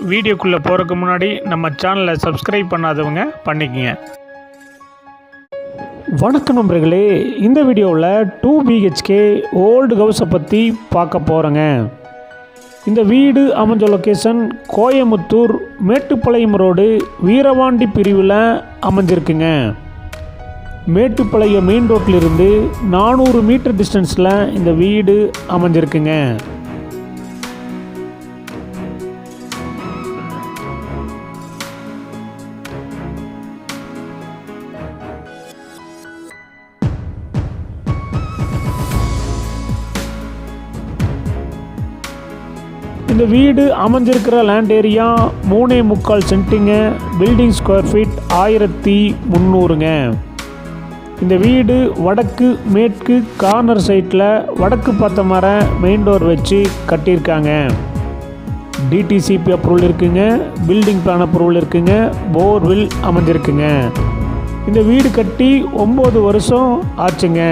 வீடியோக்குள்ளே போகிறதுக்கு முன்னாடி நம்ம சேனலை சப்ஸ்கிரைப் பண்ணாதவங்க பண்ணிக்கங்க. வணக்கம் நண்பர்களே இந்த வீடியோவில் டூ பிஹெச்கே ஓல்டு ஹவுஸை பற்றி பார்க்க போகிறோங்க இந்த வீடு அமைஞ்ச லொக்கேஷன் கோயமுத்தூர் மேட்டுப்பாளையம் ரோடு வீரவாண்டி பிரிவில் அமைஞ்சிருக்குங்க. மேட்டுப்பாளையம் மெயின் ரோட்டிலிருந்து நானூறு மீட்டர் டிஸ்டன்ஸில் இந்த வீடு அமைஞ்சிருக்குங்க. இந்த வீடு அமைஞ்சிருக்கிற லேண்ட் ஏரியா மூணே முக்கால் சென்ட்டுங்க. பில்டிங் ஸ்கொயர் ஃபீட் ஆயிரத்தி முந்நூறுங்க. இந்த வீடு வடக்கு மேற்கு கார்னர் சைட்டில் வடக்கு பார்த்த மர மெயின் டோர் வச்சு கட்டியிருக்காங்க. டிடிசிபி அப்ரூவல் இருக்குங்க. பில்டிங் பிளான் அப்ரூவல் இருக்குங்க. போர்வில் அமைஞ்சிருக்குங்க. இந்த வீடு கட்டி ஒம்பது வருஷம் ஆச்சுங்க.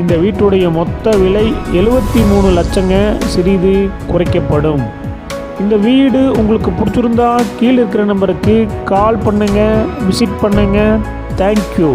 இந்த வீட்டுடைய மொத்த விலை எழுபத்தி மூணு லட்சங்க சிறிது குறைக்கப்படும். இந்த வீடு உங்களுக்கு பிடிச்சிருந்தா கீழே இருக்கிற நம்பருக்கு கால் பண்ணுங்கள் விசிட் பண்ணுங்கள் தேங்க்யூ